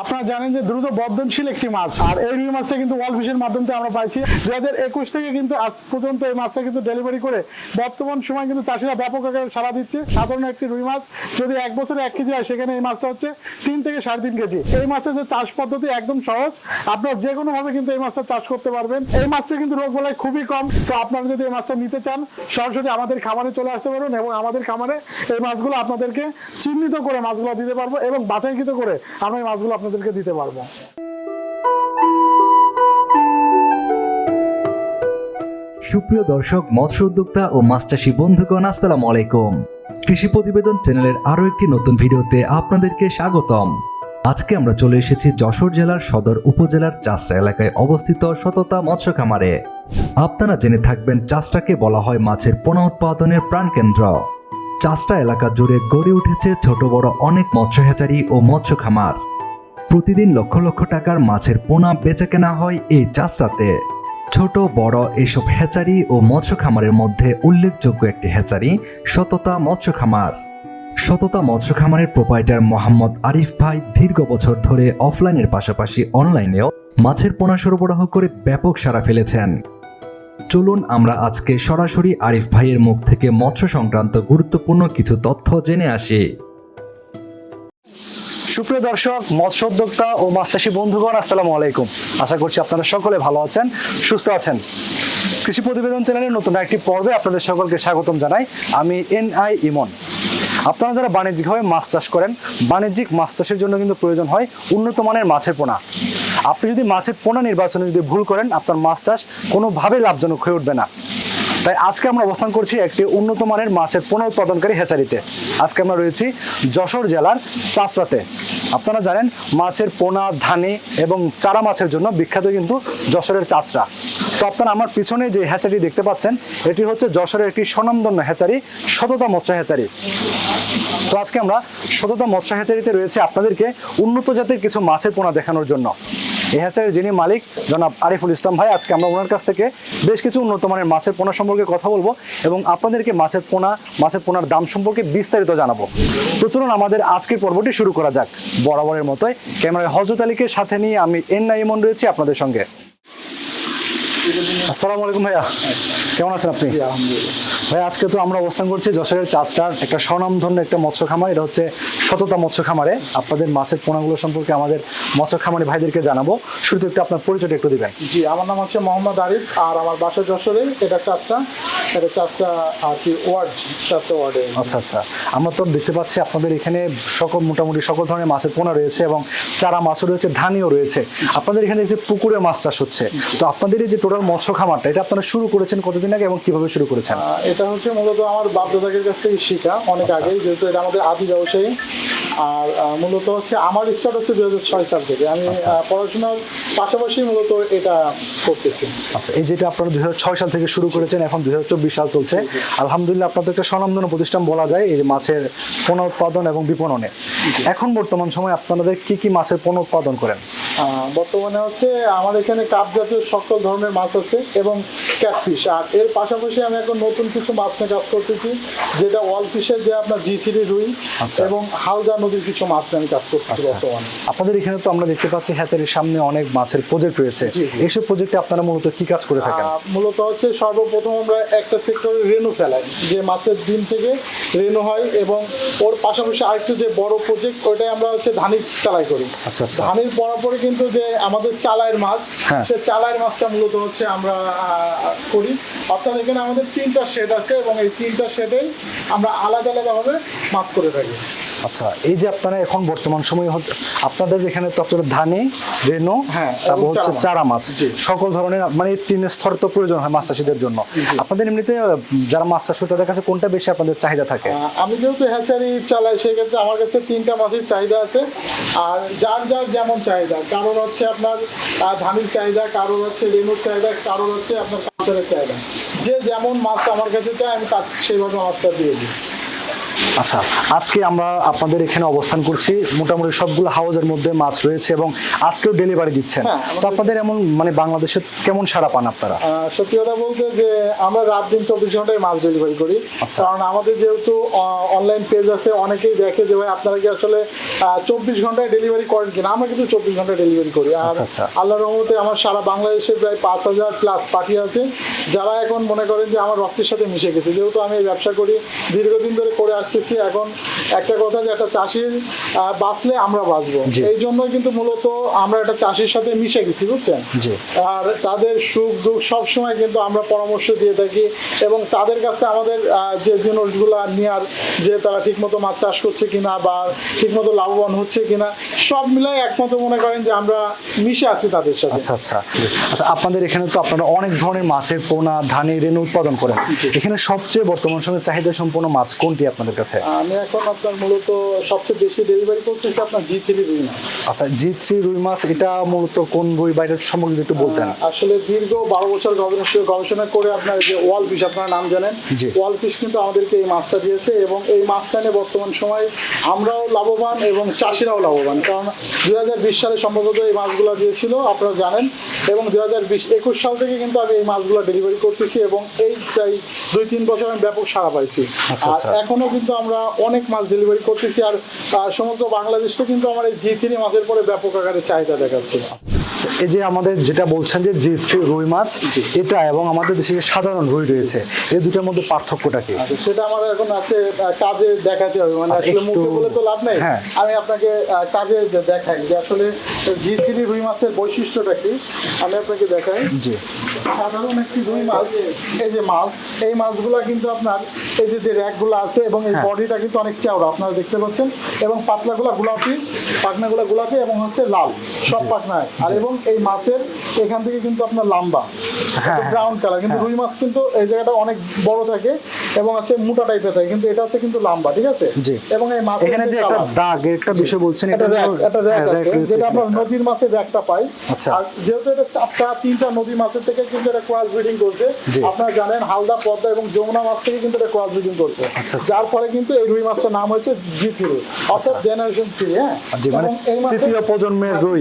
আপনারা জানেন যে দ্রুত বর্ধনশীল একটি মাছ, আর এই রুই মাছটা কিন্তু ওয়ার্ল্ড ফিশের মাধ্যমে আমরা পাইছি। দু হাজার একুশ থেকে কিন্তু আজ পর্যন্ত এই মাছটা কিন্তু ডেলিভারি করে বর্তমান সময় কিন্তু চাষিরা ব্যাপক আকারে সারা দিচ্ছে। সাধারণ একটি রুই মাছ, যদি এক বছরে এক কেজি হয়, সেখানে এই মাছটা হচ্ছে তিন থেকে সাড়ে তিন কেজি। এই মাছের যে চাষ পদ্ধতি একদম সহজ, আপনারা যে কোনো ভাবে কিন্তু এই মাছটা চাষ করতে পারবেন। এই মাছটা কিন্তু রোগ বলায় খুবই কম, তো আপনারা যদি এই মাছটা নিতে চান, সরাসরি আমাদের খামারে চলে আসতে পারবেন এবং আমাদের খামারে এই মাছগুলো আপনাদেরকে চিহ্নিত করে মাছগুলো দিতে পারব এবং বাছাইকৃত করে আমরা এই মাছগুলো আপনাদেরকে দিতে পারব। সুপ্রিয় দর্শক, মৎস্য উদ্যোক্তা ও মাছ চাষী বন্ধুগণ, আসসালামু আলাইকুম। কৃষি প্রতিবেদন চ্যানেলের আরও একটি নতুন ভিডিওতে আপনাদেরকে স্বাগতম। আজকে আমরা চলে এসেছি যশোর জেলার সদর উপজেলার চাষরা এলাকায় অবস্থিত সততা মৎস্য খামারে। আপনারা জেনে থাকবেন চাষটাকে বলা হয় মাছের পোনা উৎপাদনের প্রাণকেন্দ্র চাষটা এলাকা জুড়ে গড়ে উঠেছে ছোট বড় অনেক মৎস্য হ্যাচারি ও মৎস্য খামার। প্রতিদিন লক্ষ লক্ষ টাকার মাছের পোনা বেচা কেনা হয় এই চাষটাতে। ছোট, বড় এসব হ্যাচারি ও মৎস্য খামারের মধ্যে উল্লেখযোগ্য একটি হ্যাচারি, সততা মৎস্য খামার। সততা মৎস্য খামারের প্রোপাইটার মোহাম্মদ আরিফ ভাই দীর্ঘ বছর ধরে অফলাইনের পাশাপাশি অনলাইনেও মাছের পোনা সরবরাহ করে ব্যাপক সাড়া ফেলেছেন। চলুন আমরা আজকে সরাসরি আরিফ ভাইয়ের মুখ থেকে মৎস্য সংক্রান্ত গুরুত্বপূর্ণ কিছু তথ্য জেনে আসি। সুপ্রিয় দর্শক মৎস্য উদ্যোক্তা ও মাছ চাষী বন্ধুগণ, আসসালামু আলাইকুম। আশা করছি আপনারা সকলে ভালো আছেন, সুস্থ আছেন। কৃষি প্রতিবেদন চ্যানেলের নতুন একটি পর্বে আপনাদের সকলকে স্বাগতম জানাই। আমি এন আই ইমন। আপনারা যারা বাণিজ্যিকভাবে মাছ চাষ করেন, বাণিজ্যিক মাছ চাষের জন্য কিন্তু প্রয়োজন হয় উন্নত মানের মাছের পোনা। আপনি যদি মাছের পোনা নির্বাচনে যদি ভুল করেন, আপনার মাছ চাষ কোনোভাবে লাভজনক হয়ে উঠবে না। তাই আজকে আমরা অবস্থান করছি একটি উন্নত মানের মাছের পুনঃ উৎপাদনকারী হ্যাচারিতে। আজকে আমরা রয়েছি যশোর জেলার চাষরাতে। আপনারা জানেন, মাছের পোনা, ধানি এবং চারা মাছের জন্য বিখ্যাত কিন্তু যশোরের চাষরা। তো আপনারা আমার পিছনে যে হ্যাচারি দেখতে পাচ্ছেন, এটি হচ্ছে যশোরের একটি স্বনামধন্য হ্যাচারি, সততা মৎস্য হ্যাচারি। তো আজকে আমরা সততা মৎস্য হ্যাচারিতে রয়েছে আপনাদেরকে উন্নত জাতের কিছু মাছের পোনা দেখানোর জন্য। এই হ্যাচারির যিনি মালিক, জনাব আরিফুল ইসলাম ভাই, আজকে আমরা ওনার কাছ থেকে বেশ কিছু উন্নত মানের মাছের পোনা সম্পর্কে কথা বলব এবং আপনাদেরকে মাছের পোনা, মাছের পোনার দাম সম্পর্কে বিস্তারিত জানাব। তো চলুন আমাদের আজকের পর্বটি শুরু করা যাক। বরাবরের মতোই ক্যামেরায় হজরত আলীকে সাথে নিয়ে আমি এন নাইমন রয়েছি আপনাদের সঙ্গে। আসসালামু আলাইকুম ভাইয়া। কেমন আছেন আপনি? ভাই আজকে তো আমরা অবস্থান করছি যশোরের চাষটার একটা স্বনামধন্য একটা মৎস্য খামার এটা হচ্ছে সততা মৎস্য খামারে আপনাদের মাছের পোনাগুলো সম্পর্কে আমাদের মৎস্য খামারি ভাইদেরকে জানাব। শুরুতে একটু আপনার পরিচয়টা একটু দিবেন। জি আমার নাম হচ্ছে মোহাম্মদ আরিফ আর আমার বাসা যশোরে। এটা চারটা এটা চারটা আর কি ওয়ার্ড চারটা ওয়ার্ডে। আচ্ছা আচ্ছা। আমরা তো দেখতে পাচ্ছি আপনাদের এখানে সকল মোটামুটি সকল ধরনের মাছের পোনা রয়েছে এবং চারা মাছও রয়েছে ধানিও রয়েছে। আপনাদের এখানে যে পুকুরে মাছ চাষ হচ্ছে তো আপনাদের এই যে টোটাল মৎস্য খামারটা এটা আপনারা শুরু করেছেন কতদিন আগে এবং কীভাবে শুরু করেছেন? এটা হচ্ছে মূলত আমার বাপদাদাকের কাছ থেকে শেখা অনেক আগেই যেহেতু এটা আমাদের আদি ব্যবসায়ী। আর মূলত হচ্ছে আমার স্টার্ট হচ্ছে দুই হাজার ছয় সাল থেকে। আমি আচ্ছা। পড়াশোনার পাশাপাশি মূলত এটা করতেছি। আচ্ছা এই যেটা আপনারা দু দুই সাল থেকে শুরু করেছেন এখন দু দুই সাল চলছে। আলহামদুলিল্লাহ আপনাদের একটা স্বনামধন্য প্রতিষ্ঠান বলা যায় এই মাছের পণ্য উৎপাদন এবং বিপণনে। এখন বর্তমান সময় আপনাদের কি কি মাছের পোনা উৎপাদন করেন? বর্তমানে হচ্ছে আমার এখানে কাপ জাতীয় সকল ধরনের মাছ আছে এবং ক্যাটফিশ আর এর পাশাপাশি আমি এখন নতুন কিছু মাছ নিয়ে কাজ করতেছি যেটা ওয়াল ফিশের যে আপনার জি থ্রি রুই আচ্ছা। এবং হালদা নদীর কিছু মাছ নিয়ে আমি কাজ করতেছি আচ্ছা। বর্তমানে আপনাদের এখানে তো আমরা দেখতে পাচ্ছি হ্যাচারির সামনে অনেক মাছের প্রজেক্ট রয়েছে। এইসব প্রজেক্টে আপনারা মূলত কি কাজ করে থাকেন মূলত হচ্ছে সর্বপ্রথম আমরা একটা সেক্টরে রেনু ফেলাই যে মাছের ডিম থেকে রেনু হয় এবং ওর পাশাপাশি আরেকটু যে বড় প্রজেক্ট ওইটাই আমরা হচ্ছে ধানির চালাই করি আচ্ছা আচ্ছা ধানির পরে কিন্তু যে আমাদের চালায়ের মাছ হ্যাঁ। সে চালায়ের মাছটা মূলত হচ্ছে আমরা আহ, করি অর্থাৎ এখানে আমাদের তিনটা শেড আছে এবং এই তিনটা শেডেই আমরা আলাদা আলাদাভাবে মাছ করে থাকি আচ্ছা এই যে আপনারা এখন বর্তমান সময়ে আপনাদের এখানে তো আপনাদের ধানে রেনো হ্যাঁ, তারপর হচ্ছে চারা মাছ। সকল ধরনের মানে তিন স্তর তো প্রয়োজন হয় মাছ চাষিদের জন্য। আপনাদের এমনিতে যারা মাছ চাষ তাদের কাছে কোনটা বেশি আপনাদের চাহিদা থাকে? আমি যেহেতু হ্যাচারি চালাই সেক্ষেত্রে আমার কাছে তিনটা মাছের চাহিদা আছে। আর যার যার যেমন চাহিদা কারোর হচ্ছে আপনার ধানির চাহিদা কারোর হচ্ছে রেনুর চাহিদা কারোর হচ্ছে আপনার কাঁচারের চাহিদা। যে যেমন মাছ আমার কাছে চায় আমি তার সেইভাবে মাছটা দিয়ে দিই। আচ্ছা আজকে আমরা আপনাদের এখানে অবস্থান করছি। মোটামুটি সবগুলো হাউজের মধ্যে মাছ রয়েছে এবং আজকেও ডেলিভারি দিচ্ছেন। হ্যাঁ, তো আপনাদের এমন মানে বাংলাদেশে কেমন সাড়া পান আপনারা? সত্যি কথা বলতে যে আমরা রাত দিন চব্বিশ ঘন্টায় মাছ ডেলিভারি করি। আচ্ছা। কারণ আমাদের যেহেতু অনলাইন পেজ আছে অনেকেই দেখে যে ভাই আপনারা কি আসলে চব্বিশ ঘন্টায় ডেলিভারি করেন কিনা? আমরা কিন্তু চব্বিশ ঘন্টায় ডেলিভারি করি। আর আচ্ছা, আচ্ছা। আল্লাহ রহমতে আমার সারা বাংলাদেশে প্রায় পাঁচ হাজার প্লাস পার্টি আছে। যারা এখন মনে করেন যে আমার রক্তের সাথে মিশে গেছে। যেহেতু আমি এই ব্যবসা করি দীর্ঘদিন ধরে করে আসতেছি এখন একটা কথা যে একটা চাষির বাঁচলে আমরা বাঁচবো। এই জন্যই কিন্তু মূলত আমরা একটা চাষির সাথে মিশে গেছি বুঝছেন। আর তাদের সুখ দুঃখ সবসময় কিন্তু আমরা পরামর্শ দিয়ে থাকি এবং তাদের কাছে আমাদের যে জিনিসগুলো নেওয়ার যে তারা ঠিকমতো মাছ চাষ করছে কিনা বা ঠিকমতো লাভবান হচ্ছে কিনা সব মিলাই একমত মনে করেন যে আমরা মিশে আছি তাদের সাথে। আচ্ছা আচ্ছা। আচ্ছা আপনাদের এখানে তো আপনারা অনেক ধরনের মাছের পোনা ধানের রেণু উৎপাদন করেন। এখানে সবচেয়ে বর্তমান সময়ে চাহিদা সম্পন্ন মাছ কোনটি আপনাদের কাছে? আমি এখন আপনার মূলত সবচেয়ে বেশি ডেলিভারি করতেছি আপনার জি থ্রি রুই মাছ। আচ্ছা জি থ্রি রুই মাছ এটা মূলত কোন বই বা এটার সম্পর্কে যদি একটু বলতেন। আসলে দীর্ঘ বারো বছর গবেষণা গবেষণা করে আপনার যে ওয়াল ফিশ আপনার নাম জানেন। ওয়াল ফিশ কিন্তু আমাদেরকে এই মাছটা দিয়েছে এবং এই মাছটা নিয়ে বর্তমান সময় আমরাও লাভবান এবং চাষিরাও লাভবান। কারণ দুই হাজার বিশ সালে সম্ভবত এই মাছগুলো দিয়েছিল আপনারা জানেন। এবং দুই হাজার বিশ একুশ সাল থেকে কিন্তু আমি এই মাছগুলো ডেলিভারি করতেছি এবং এই প্রায় দুই তিন বছর আমি ব্যাপক সাড়া পাইছি। আচ্ছা, আর এখনও এখনও কিন্তু আমরা অনেক মাছ ডেলিভারি করতেছি আর সমগ্র বাংলাদেশে কিন্তু আমার এই জি থ্রি মাছের পরে ব্যাপক আকারে চাহিদা দেখাচ্ছে। এই যে আমাদের যেটা বলছেন যে যে থ্রি রুই মাছ এটা এবং আমাদের দেশে যে সাধারণ রুই রয়েছে এই দুটার মধ্যে পার্থক্যটা কি? আচ্ছা, সেটা আমার এখন আছে কাজে দেখাতে হবে মানে আচ্ছা, আসলে মুখে বলে তো লাভ নেই। হ্যাঁ। আমি আপনাকে কাজে দেখাই যে আসলে জি থ্রি রুই মাছের বৈশিষ্ট্যটা কি? আমি আপনাকে দেখাই। জি। সাধারণ একটি রুই মাছ এই যে মাছ এই মাছগুলা কিন্তু আপনার এই যে যে র্যাকগুলো আছে এবং এই হ্যাঁ। বডিটা কিন্তু অনেক চওড়া আপনারা দেখতে পাচ্ছেন এবং পাতলাগুলা গোলাপি পাখনাগুলা গোলাপি এবং হচ্ছে লাল সব পাখনা এক। আর এবং এই মাছের এখান থেকে কিন্তু আপনার লম্বা ব্রাউন কালার কিন্তু রুই মাছ কিন্তু এই জায়গাটা অনেক বড় থাকে এবং হচ্ছে মোটা টাইপের থাকে কিন্তু এটা হচ্ছে কিন্তু লম্বা ঠিক আছে। এবং এই মাছ এখানে যে একটা দাগ একটা বিষয় বলছেন এটা র্যাক হ্যাঁ, আছে যেটা আমরা নদীর মাছের র্যাকটা পাই আচ্ছা। আর যেহেতু এটা চারটা তিনটা নদী মাছের থেকে কিন্তু এটা ক্রস ব্রিডিং করছে। আপনারা জানেন হালদা পদ্মা এবং যমুনা মাছ থেকে কিন্তু এটা ক্রস ব্রিডিং করছে। আচ্ছা, আচ্ছা। যার ফলে কিন্তু এই রুই মাছটার নাম হচ্ছে জি থ্রি অর্থাৎ জেনারেশন থ্রি হ্যাঁ? তৃতীয় প্রজন্মের হ্যাঁ, রুই।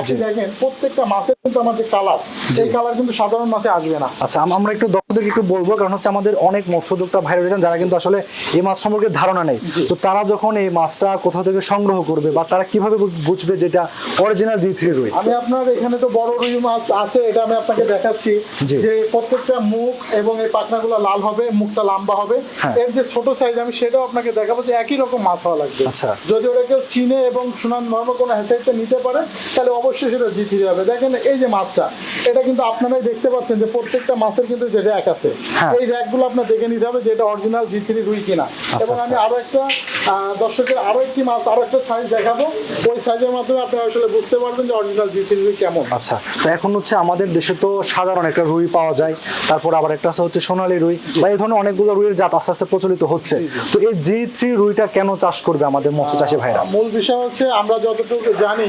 আপনি দেখেন প্রত্যেকটা মাছের কিন্তু আমার যে কালার এই কালার কিন্তু সাধারণ মাছে আসবে না। আচ্ছা আমরা একটু দর্শকদেরকে একটু বলব কারণ হচ্ছে আমাদের অনেক মৎস্যোদ্যোক্তা ভাইরা রয়েছেন যারা কিন্তু আসলে এই মাছ সম্পর্কে ধারণা নেই। তো তারা যখন এই মাছটা কোথাও থেকে সংগ্রহ করবে বা তারা কীভাবে বুঝবে যেটা অরিজিনাল জি থ্রি রুই? আমি আপনার এখানে তো বড় রুই মাছ আছে এটা আমি আপনাকে দেখাচ্ছি। জি। যে প্রত্যেকটা মুখ এবং এই পাখনাগুলো লাল হবে মুখটা লম্বা হবে হ্যাঁ। এর যে ছোট সাইজ আমি সেটাও আপনাকে দেখাবো যে একই রকম মাছ হওয়া লাগবে আচ্ছা। যদি ওরা কেউ চিনে এবং সুনাম নর্ম কোনো হ্যাসাইটে নিতে পারে তাহলে অবশ্যই সেটা জিতে যাবে দেখেন এই যে মাছটা এটা কিন্তু আপনারাই দেখতে পাচ্ছেন যে প্রত্যেকটা মাছের কিন্তু যে র্যাক আছে হ্যাঁ। এই র্যাকগুলো আপনার দেখে নিতে হবে যে এটা অরিজিনাল জি থ্রি রুই কিনা এবং আমি আচ্ছা। আরও একটা দর্শকের আরও একটি মাছ আরও একটা সাইজ দেখাবো ওই সাইজের মাধ্যমে আপনি আসলে বুঝতে পারবেন যে অরিজিনাল জি থ্রি রুই কেমন আচ্ছা তো এখন হচ্ছে আমাদের দেশে তো সাধারণ একটা রুই পাওয়া যায় তারপর আবার একটা আছে হচ্ছে সোনালী রুই বা এই ধরনের অনেকগুলো রুইয়ের জাত আস্তে আস্তে প্রচলিত হচ্ছে। তো এই জি থ্রি রুইটা কেন চাষ করবে আমাদের মৎস্য চাষি ভাইরা? মূল বিষয় হচ্ছে আমরা যতটুকু জানি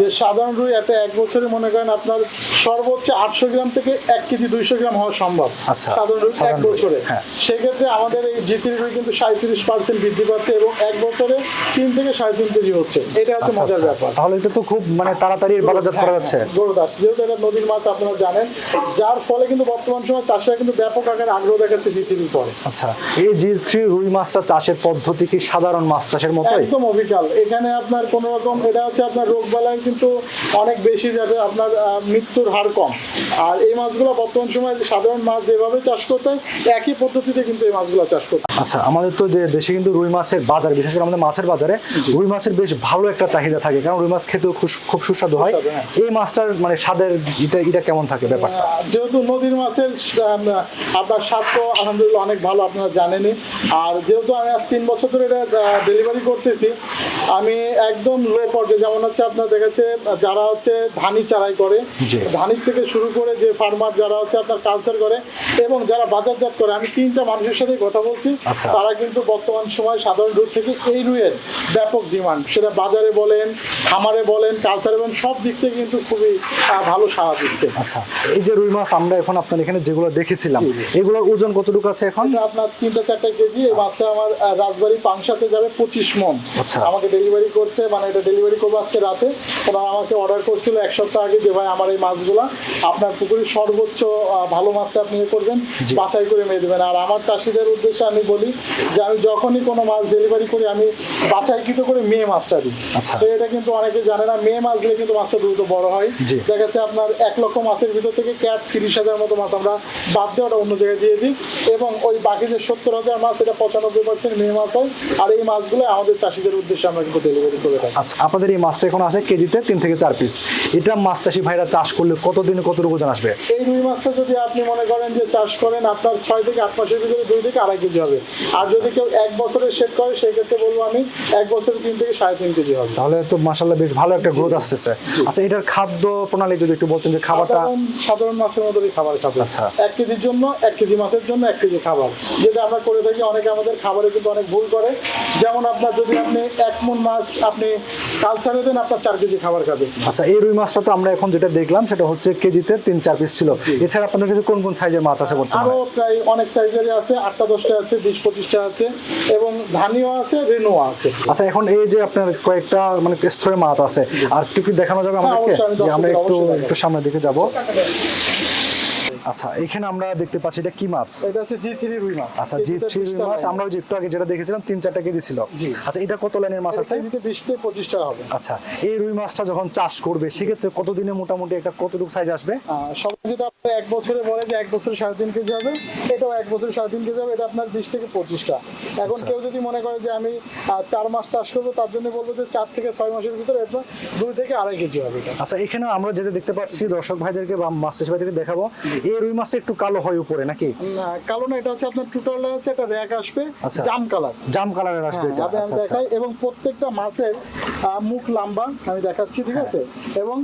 যে সাধারণ রুই একটা এক বছরে মনে করেন আপনার সর্বোচ্চ আটশো গ্রাম থেকে এক কেজি দুইশো গ্রাম হওয়া সম্ভব। আচ্ছা, সাধারণ রুই এক বছরে। হ্যাঁ। সেক্ষেত্রে আমাদের এই জিতির রুই কিন্তু সাঁত্রিশ পার্সেন্ট বৃদ্ধি পাচ্ছে এবং এক বছরে তিন থেকে সাড়ে তিন কেজি হচ্ছে। এটা হচ্ছে আচ্ছা, মজার আচ্ছা। ব্যাপার। তাহলে এটা তো খুব মানে তাড়াতাড়ি বাজারজাত করা যাচ্ছে। হ্যাঁ, যেহেতু এটা নদীর মাছ আপনারা জানেন যার ফলে কিন্তু বর্তমান সময় চাষিরা কিন্তু ব্যাপক আকারে আগ্রহ দেখাচ্ছে জিতির পরে আচ্ছা এই জি থ্রি রুই মাছটা চাষের পদ্ধতি কি সাধারণ মাছ চাষের মতোই? একদম অবিকাল। এখানে আপনার কোন রকম এটা হচ্ছে আপনার রোগ বালাই কিন্তু অনেক বেশি যাবে আপনার মৃত্যুর হার কম। আর এই মাছগুলো বর্তমান সময় সাধারণ মাছ যেভাবে চাষ করতে একই পদ্ধতিতে কিন্তু এই মাছগুলো চাষ করতে আচ্ছা আমাদের তো যে দেশে কিন্তু রুই মাছের বাজার বিশেষ করে আমাদের মাছের বাজারে রুই মাছের বেশ ভালো একটা চাহিদা থাকে। কারণ রুই মাছ খেতেও খুব সুস্বাদু হয়। হ্যাঁ। এই মাছটার মানে স্বাদের এটা এটা কেমন থাকে ব্যাপারটা? যেহেতু নদীর মাছের আপনার তো আলহামদুলিল্লাহ অনেক ভালো আপনারা জানেনই আর যেহেতু আমি আজ তিন বছর ধরে এটা ডেলিভারি করতেছি আমি একদম লো পর্যায়ে যেমন হচ্ছে আপনার দেখাচ্ছে যারা হচ্ছে ধানি চারাই করে। ধানির থেকে শুরু করে যে ফার্মার যারা হচ্ছে আপনার কালচার করে এবং যারা বাজারজাত করে আমি তিনটা মানুষের সাথে কথা বলছি আচ্ছা। তারা কিন্তু বর্তমান সময় সাধারণ রুই থেকে এই রুইয়ের ব্যাপক ডিমান্ড সেটা বাজারে বলেন খামারে বলেন কালচারে বলেন সব দিক থেকে কিন্তু খুবই ভালো সাড়া দিচ্ছে আচ্ছা এই যে রুই মাছ আমরা এখন আপনার এখানে যেগুলো দেখেছিলাম। এগুলোর ওজন কতটুকু আছে এখন আপনার তিনটা চারটা কেজি এই মাছটা আমার রাজবাড়ি পাংশাতে যাবে পঁচিশ মন আচ্ছা। আমাকে ডেলিভারি করছে মানে এটা ডেলিভারি করব আজকে রাতে ওনারা আমাকে অর্ডার করছিল এক সপ্তাহ আগে যে ভাই আমার এই মাছগুলো আপনার পুকুরের সর্বোচ্চ ভালো মাছটা আপনি ইয়ে করবেন বাছাই করে মেয়ে দেবেন আর আমার চাষিদের উদ্দেশ্যে আমি বলি যে আমি যখনই কোনো মাছ ডেলিভারি করি আমি বাছাইকৃত করে মেয়ে মাছটা দিই আচ্ছা। তো এটা কিন্তু অনেকে জানে না মেয়ে মাছ দিলে কিন্তু মাছটা দ্রুত বড় হয়। দেখা যাচ্ছে আপনার এক লক্ষ মাছের ভিতর থেকে ক্যাট তিরিশ হাজার মতো মাছ আমরা বাদ দিয়ে ওটা অন্য জায়গায় দিয়ে দিই এবং ওই বাকি যে সত্তর হাজার মাছ এটা পঁচানব্বই পার্সেন্ট মেয়ে মাছ হয়। আর এই মাছগুলো আমাদের চাষিদের উদ্দেশ্যে আমরা কিন্তু ডেলিভারি করে থাকি। আচ্ছা আপনাদের এই মাছটা এখন আছে কেজিতে তিন থেকে চার পিস এটা মাছ চাষি ভাইরা চাষ করলে কতদিনে কতটুকু ওজন আসবে? এই রুই মাছটা যদি আপনি মনে করেন যে চাষ করেন আপনার ছয় থেকে আট মাসের ভিতরে দুই থেকে আড়াই কেজি হবে। আর যদি কেউ এক বছরের শেড করে সেক্ষেত্রে বলব আমি এক বছরে তিন থেকে সাড়ে তিন কেজি হবে। তাহলে তো মাসাল্লাহ বেশ ভালো একটা গ্রোথ আসতেছে। আচ্ছা এটার খাদ্য প্রণালী যদি একটু বলতেন যে খাবারটা সাধারণ মাছের মতোই খাবার খাবে। এক কেজির জন্য এক কেজি মাছের জন্য এক কেজি খাবার। যেটা আমরা করে থাকি অনেকে আমাদের খাবারে কিন্তু অনেক ভুল করে। যেমন আপনার যদি আপনি এক মন মাছ আপনি কালচারে দেন আপনার চার কেজি খাবার খাবে। আচ্ছা এই রুই মাছটা তো আমরা এখন যেটা দেখলাম সেটা হচ্ছে কেজিতে তিন চার পিস ছিল। এছাড়া আপনাদের কাছে কোন কোন সাইজের মাছ আছে আরও বর্তমানে প্রায় অনেক সাইজেরই আছে আটটা দশটা আছে বিশ পঁচিশটা আছে এবং ধানিও আছে রেনুও আছে। আচ্ছা এখন এই যে আপনার কয়েকটা মানে স্তরে মাছ আছে আর একটু কি দেখানো যাবে আমাদেরকে? যে আমরা একটু একটু সামনের দিকে যাব। আচ্ছা এখানে আমরা দেখতে পাচ্ছি এটা কি মাছ? এটা হচ্ছে জি থ্রি রুই মাছ। আচ্ছা জি থ্রি মাছ আমরা ওই যে একটু আগে যেটা দেখেছিলাম তিন চারটা কেজি ছিল। আচ্ছা এটা কত লাইনের মাছ আছে? বিশ থেকে পঁচিশ টাকা হবে। আচ্ছা এই রুই মাছটা যখন চাষ করবে সেক্ষেত্রে কতদিনে মোটামুটি একটা কতটুকু সাইজ আসবে? সবাই যেটা আপনার এক বছরে বলে যে এক বছরে সাড়ে তিন কেজি হবে এটাও এক বছরে সাড়ে তিন কেজি হবে এটা আপনার বিশ থেকে পঁচিশটা এখন আচ্ছা। কেউ যদি মনে করে যে আমি চার মাস চাষ করব তার জন্য বলব যে চার থেকে ছয় মাসের ভিতরে এটা দুই থেকে আড়াই কেজি হবে এটা। আচ্ছা এখানে আমরা যেটা দেখতে পাচ্ছি দর্শক ভাইদেরকে বা মাছ চাষি ভাইদেরকে দেখাবো এই রুই মাছটা একটু কালো হয় উপরে নাকি? না, কালো না এটা হচ্ছে আপনার টোটাল হচ্ছে একটা র্যাক আসবে আচ্ছা। জাম কালার। জাম কালারের আসবে এটা। আমি আচ্ছা আচ্ছা। দেখাই। এবং প্রত্যেকটা মাছের মুখ লম্বা আমি দেখাচ্ছি ঠিক আছে? এবং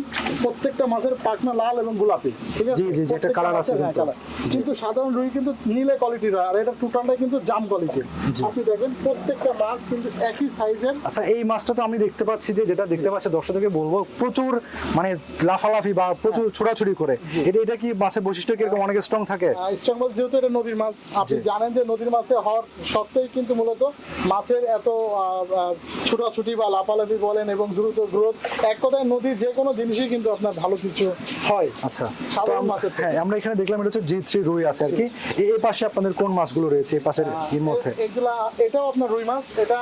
প্রত্যেকটা মাছের পাখনা লাল এবং গোলাপি ঠিক আছে? জি, জি, একটা প্রত্যেকটা আছে হ্যাঁ, কিন্তু। কিন্তু সাধারণ রুই কিন্তু নীলে কোয়ালিটির হয় আর এটা টোটালটা কিন্তু জাম কোয়ালিটির আপনি দেখেন প্রত্যেকটা মাছ কিন্তু একই সাইজের আচ্ছা এই মাছটা তো আমি দেখতে পাচ্ছি যে যেটা দেখতে পাচ্ছি দর্শকদেরকে বলব প্রচুর মানে লাফালাফি বা প্রচুর ছোড়াছুড়ি করে। এটা এটা কি মাছের বৈশিষ্ট্য কীরকম? অনেক স্ট্রং থাকে। স্ট্রং মাছ যেহেতু এটা নদীর মাছ আপনি জানেন যে নদীর মাছে হওয়ার সত্ত্বেই কিন্তু মূলত মাছের এত ছুটাছুটি বা লাফালাফি বলেন এবং দ্রুত গ্রোথ এক কথায় নদীর যে কোনো জিনিসই কিন্তু আপনার ভালো কিছু হয়। আচ্ছা। সাধারণ মাছের হ্যাঁ আমরা এখানে দেখলাম এটা হচ্ছে জি থ্রি রুই আছে আর কি। এই পাশে আপনাদের কোন মাছগুলো রয়েছে? এই পাশের এর মধ্যে? এগুলা এটাও আপনার রুই মাছ এটা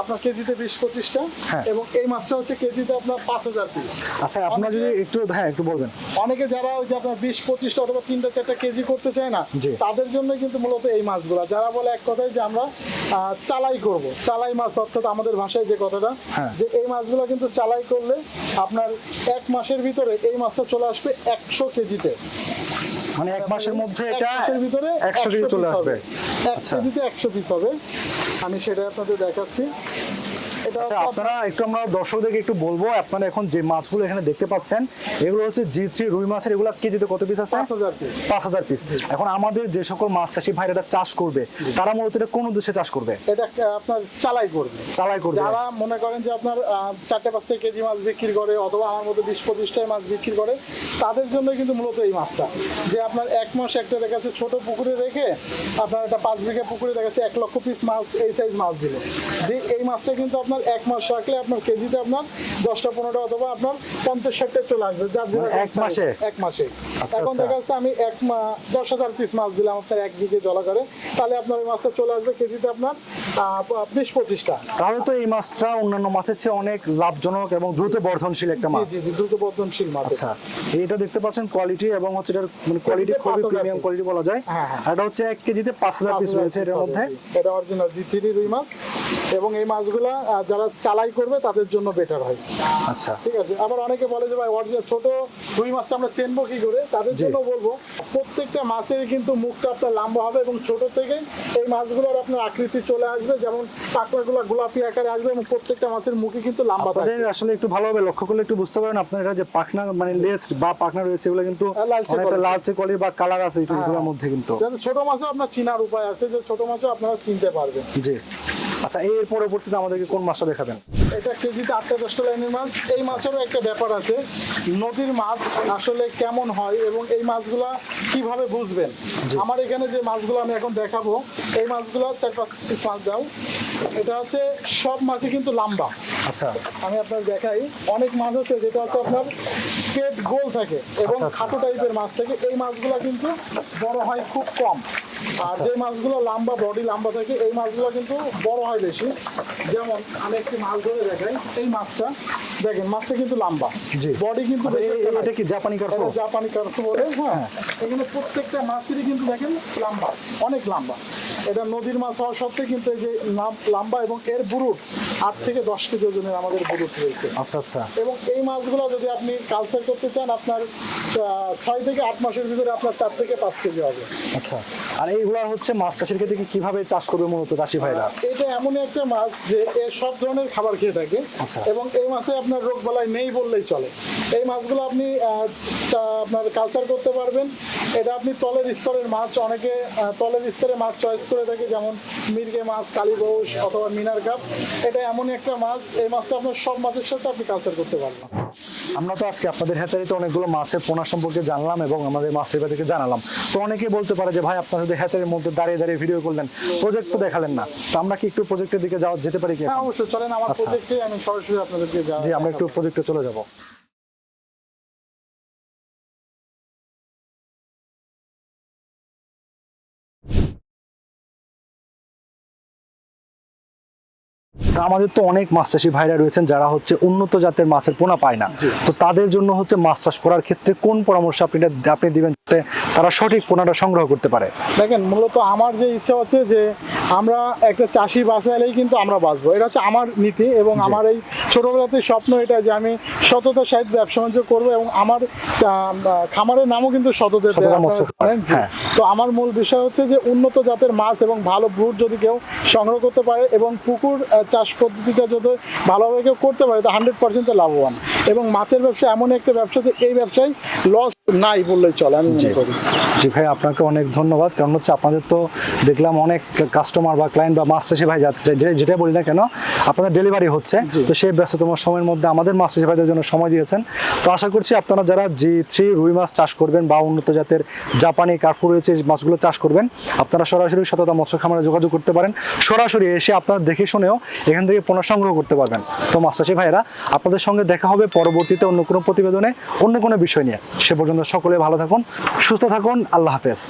আপনার কেজিতে বিশ পঁচিশটা হ্যাঁ। এবং এই মাছটা হচ্ছে কেজিতে আপনার পাঁচ হাজার পিস আচ্ছা আপনারা যদি একটু হ্যাঁ একটু বলবেন। অনেকে যারা ওই যে আপনার বিশ পঁচিশটা অথবা তিনটা চারটা কেজি করতে চায় না। তাদের জন্য কিন্তু মূলত এই মাছগুলা যারা বলে এক কথায় যে আমরা চালাই করব চালাই মাছ অর্থাৎ আমাদের ভাষায় যে কথাটা হ্যাঁ। যে এই মাছগুলো কিন্তু চালাই করলে আপনার এক মাসের ভিতরে এই মাছটা চলে আসবে একশো কেজিতে মানে এক মাসের মধ্যে এটা ভিতরে একশো কেজি চলে আসবে। এক আচ্ছা। কেজিতে একশো পিস হবে আমি সেটা আপনাদের দেখাচ্ছি আচ্ছা আপনারা একটু আমরা দর্শকদেরকে একটু বলব আপনারা এখন যে মাছগুলো এখানে দেখতে পাচ্ছেন এগুলো হচ্ছে জি থ্রি রুই মাছের এগুলো কেজিতে কত পিস আছে? পাঁচ হাজার পিস এখন আমাদের যে সকল মাছ চাষি ভাইরা এটা চাষ করবে তারা মূলত এটা কোন উদ্দেশ্যে চাষ করবে? এটা আপনার চালাই করবে। চালাই করবে। যারা মনে করেন যে আপনার চারটে পাঁচটা কেজি মাছ বিক্রি করে অথবা আমার মতো বিশ পঁচিশটায় মাছ বিক্রি করে তাদের জন্য কিন্তু মূলত এই মাছটা। যে আপনার এক মাস একটা দেখা যাচ্ছে ছোট পুকুরে রেখে আপনার একটা পাঁচ বিঘা পুকুরে দেখা যাচ্ছে এক লক্ষ পিস মাছ এই সাইজ মাছ দিল। যে এই মাছটা কিন্তু আপনার এক মাস রাখলে আপনার কেজিতে আপনার দশটা পনেরোটা অথবা আপনার পঞ্চাশ ষাটটা চলে আসবে। যার যেরকম মানে এক মাসে? এক মাসে। আচ্ছা, এখন আচ্ছা। দেখা যাচ্ছে আমি এক দশ হাজার পিস মাছ দিলাম আপনার এক বিঘে জলা করে। তাহলে আপনার ওই মাছটা চলে আসবে কেজিতে আপনার বিশ পঁচিশটা। তাহলে তো এই মাছটা অন্যান্য মাছের চেয়ে অনেক লাভজনক এবং দ্রুত বর্ধনশীল একটা মাছ। জি দ্রুত বর্ধনশীল মাছ আচ্ছা এইটা দেখতে পাচ্ছেন কোয়ালিটি এবং হচ্ছে এটার মানে কোয়ালিটি খুবই প্রিমিয়াম কোয়ালিটি বলা যায়। হ্যাঁ, হ্যাঁ। এটা হচ্ছে এক কেজিতে পাঁচ হাজার পিস রয়েছে এর মধ্যে। এটা অরিজিনাল জি থ্রি রুই মাছ। এবং এই মাছগুলা যারা চালাই করবে তাদের জন্য বেটার হয়। আচ্ছা। ঠিক আছে? আবার অনেকে বলে যে ভাই অরিজিনাল ছোট রুই মাছটা আমরা চেনবো কি করে? তাদের জন্য বলব প্রত্যেকটা মাছেরই কিন্তু মুখটা আপনার লম্বা হবে এবং ছোট থেকে এই মাছগুলোর আপনার আকৃতি চলে আসবে। যেমন পাকড়াগুলো গোলাপি আকারে আসবে এবং প্রত্যেকটা মাছের মুখে কিন্তু লম্বা থাকবে। আসলে একটু ভালোভাবে লক্ষ্য করলে একটু বুঝতে পারেন আপনার এটা যে পাখনা মানে লেস বা পাখনা রয়েছে এগুলো কিন্তু লালচে কলির বা কালার আছে একটু হ্যাঁ। এগুলোর মধ্যে কিন্তু। ছোট মাছও আপনার চিনার উপায় আছে যে ছোট মাছও আপনারা চিনতে পারবেন। জি। আচ্ছা এর পরবর্তীতে আমাদেরকে কোন মাছটা দেখাবেন। এটা কেজিতে আটটা দশটা লাইনের মাছ। এই মাছেরও একটা ব্যাপার আছে নদীর মাছ আসলে কেমন হয় এবং এই মাছগুলা কীভাবে বুঝবেন? আমার এখানে যে মাছগুলো আমি এখন দেখাবো এই মাছগুলো চার পাঁচ পিস মাছ দাও। এটা হচ্ছে সব মাছই কিন্তু লম্বা। আচ্ছা। আমি আপনার দেখাই। অনেক মাছ আছে যেটা হচ্ছে আপনার পেট গোল থাকে এবং আচ্ছা, আচ্ছা। খাটো টাইপের মাছ থাকে। এই মাছগুলো কিন্তু বড় হয় খুব কম। আর আচ্ছা। যে মাছগুলো লম্বা বডি লম্বা থাকে এই মাছগুলো কিন্তু বড় হয় বেশি। যেমন আমি একটি মাছ ধরে দেখাই। এই মাছটা দেখেন মাছটা কিন্তু লম্বা। বডি কিন্তু এটা কি জাপানি কার্পো জাপানি কার্পো বলে হ্যাঁ। এখানে প্রত্যেকটা মাছেরই কিন্তু দেখেন লম্বা অনেক লম্বা। এটা নদীর মাছ হওয়া সত্ত্বেও কিন্তু এই যে লাম- লম্বা এবং এর বুরুট আট থেকে দশ কেজি ওজনের আমাদের বুরুট রয়েছে। আচ্ছা আচ্ছা। এবং এই মাছগুলো যদি আপনি কালচার করতে চান আপনার ছয় থেকে আট মাসের ভিতরে আপনার চার থেকে পাঁচ কেজি হবে। আচ্ছা। আর এইগুলা হচ্ছে মাছ চাষের ক্ষেত্রে কীভাবে চাষ করবে মূলত চাষি ভাইরা? এটা এমনই একটা মাছ যে এর সব ধরনের খাবার খেয়ে থাকে। আচ্ছা। এবং এই মাছে আপনার রোগ বালাই নেই বললেই চলে। এই মাছগুলো আপনি আপনার কালচার করতে পারবেন। এটা আপনি তলের স্তরের মাছ অনেকে তলের স্তরে মাছ চয়েস করে থাকে যেমন মির্গে মাছ কালীবউস অথবা মিনার কাপ এটা এমনই একটা মাছ এই মাছটা আপনার সব মাছের সাথে আপনি কালচার করতে পারবেন। আমরা তো আজকে আপনাদের হ্যাচারিতে অনেকগুলো মাছের পোনা সম্পর্কে জানলাম এবং আমাদের মাছের থেকে জানালাম। তো অনেকে বলতে পারে যে ভাই আপনারা যদি হ্যাচারির মধ্যে দাঁড়িয়ে দাঁড়িয়ে ভিডিও করলেন প্রজেক্ট তো দেখালেন না। তো আমরা কি একটু প্রজেক্টের দিকে যাওয়া যেতে পারি কি? হ্যাঁ অবশ্যই। চলেন আমার আচ্ছা। প্রজেক্টে আমি সরাসরি আপনাদেরকে যা- জি আমরা একটু প্রজেক্টে চলে যাব। তা আমাদের তো অনেক মাছ চাষি ভাইরা রয়েছেন যারা হচ্ছে উন্নত জাতের মাছের পোনা পায় না। তো তাদের জন্য হচ্ছে মাছ চাষ করার ক্ষেত্রে কোন পরামর্শ আপনি আপনি দিবেন যাতে তারা সঠিক পোনাটা সংগ্রহ করতে পারে? দেখেন মূলত আমার যে ইচ্ছা হচ্ছে যে আমরা একটা চাষি বাঁচালেই কিন্তু আমরা বাঁচবো। এটা হচ্ছে আমার নীতি এবং আমার এই ছোটবেলাতে স্বপ্ন এটা যে আমি সততার সাহিত্য ব্যবসা বাণিজ্য করব এবং আমার খামারের নামও কিন্তু সততের। হ্যাঁ। তো আমার মূল বিষয় হচ্ছে যে উন্নত জাতের মাছ এবং ভালো ব্রুট যদি কেউ সংগ্রহ করতে পারে এবং পুকুর আহ, চাষ পদ্ধতিটা যদি ভালোভাবে কেউ করতে পারে, তা হান্ড্রেড পার্সেন্ট লাভবান। এবং মাছের ব্যবসা এমন একটা ব্যবসা যে এই ব্যবসায় লস নাই বললেই চলে আমি জি। মনে করি। জি ভাই আপনাকে অনেক ধন্যবাদ। কারণ হচ্ছে আপনাদের তো দেখলাম অনেক কাস্টমার বা ক্লায়েন্ট বা মাছ চাষি ভাই যেটা বলি না কেন আপনাদের ডেলিভারি হচ্ছে। তো সেই ব্যস্ততম সময়ের মধ্যে আমাদের মাছ চাষি ভাইদের জন্য সময় দিয়েছেন। তো আশা করছি আপনারা যারা জি থ্রি রুই মাছ চাষ করবেন বা উন্নত জাতের জাপানি কার্ফু রয়েছে মাছগুলো চাষ করবেন আপনারা সরাসরি সততা মৎস্য খামারে যোগাযোগ করতে পারেন। সরাসরি এসে আপনারা দেখে শুনেও এখান থেকে পণ্য সংগ্রহ করতে পারবেন। তো মাছ চাষি ভাইরা আপনাদের সঙ্গে দেখা হবে পরবর্তীতে অন্য কোনো প্রতিবেদনে অন্য কোনো বিষয় নিয়ে। সে পর্যন্ত সকলে ভালো থাকুন সুস্থ থাকুন আল্লাহ হাফেজ।